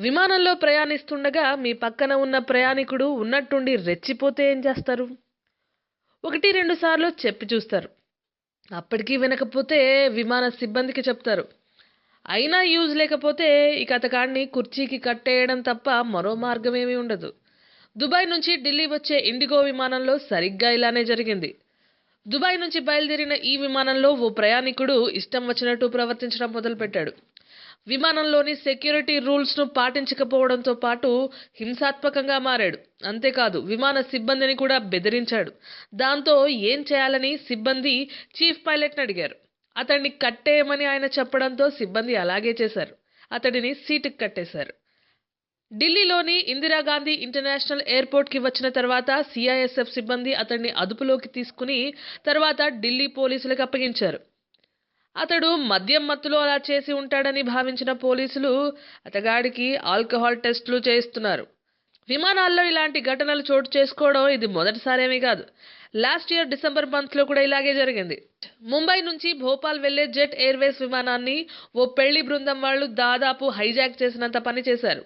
విమానంలో ప్రయాణిస్తుండగా మీ పక్కన ఉన్న ప్రయాణికుడు ఉన్నట్టుండి రెచ్చిపోతే ఏం చేస్తారు? ఒకటి రెండు సార్లు చెప్పి చూస్తారు. అప్పటికీ వినకపోతే విమాన సిబ్బందికి చెప్తారు. అయినా యూజ్ లేకపోతే ఇక అతకాడిని కుర్చీకి కట్టేయడం తప్ప మరో మార్గమేమీ ఉండదు. దుబాయ్ నుంచి ఢిల్లీ వచ్చే ఇండిగో విమానంలో సరిగ్గా ఇలానే జరిగింది. దుబాయ్ నుంచి బయలుదేరిన ఈ విమానంలో ఓ ప్రయాణికుడు ఇష్టం వచ్చినట్టు ప్రవర్తించడం మొదలుపెట్టాడు. విమానంలోని సెక్యూరిటీ రూల్స్ను పాటించకపోవడంతో పాటు హింసాత్మకంగా మారాడు. అంతేకాదు విమాన సిబ్బందిని కూడా బెదిరించాడు. దాంతో ఏం చేయాలని సిబ్బంది చీఫ్ పైలట్ని అడిగారు. అతన్ని కట్టేయమని ఆయన చెప్పడంతో సిబ్బంది అలాగే చేశారు. అతడిని సీటుకు కట్టేశారు. ఢిల్లీలోని ఇందిరాగాంధీ ఇంటర్నేషనల్ ఎయిర్పోర్ట్కి వచ్చిన తర్వాత సిఐఎస్ఎఫ్ సిబ్బంది అతన్ని అదుపులోకి తీసుకుని తర్వాత ఢిల్లీ పోలీసులకు అప్పగించారు. అతడు మద్యం మత్తులో అలా చేసి ఉంటాడని భావించిన పోలీసులు అతగాడికి ఆల్కహాల్ టెస్టులు చేయిస్తున్నారు. విమానాల్లో ఇలాంటి ఘటనలు చోటు చేసుకోవడం ఇది మొదటిసారేమీ కాదు. లాస్ట్ ఇయర్ డిసెంబర్ మంత్లో కూడా ఇలాగే జరిగింది. ముంబై నుంచి భోపాల్ వెళ్ళే జెట్ ఎయిర్వేస్ విమానాన్ని ఓ పెళ్ళి బృందం వాళ్ళు దాదాపు హైజాక్ చేసినంత పని చేశారు.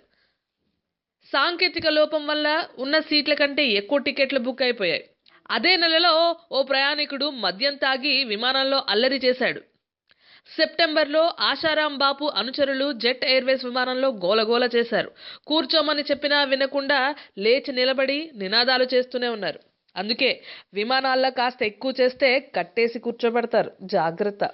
సాంకేతిక లోపం వల్ల ఉన్న సీట్ల కంటే ఎక్కువ టికెట్లు బుక్ అయిపోయాయి. అదే నెలలో ఓ ప్రయాణికుడు మద్యం తాగి విమానంలో అల్లరి చేశాడు. సెప్టెంబర్లో ఆశారాం బాపు అనుచరులు జెట్ ఎయిర్వేస్ విమానంలో గోలగోల చేశారు. కూర్చోమని చెప్పినా వినకుండా లేచి నిలబడి నినాదాలు చేస్తూనే ఉన్నారు. అందుకే విమానాల్లో కాస్త ఎక్కువ చేస్తే కట్టేసి కూర్చోబెడతారు. జాగ్రత్త.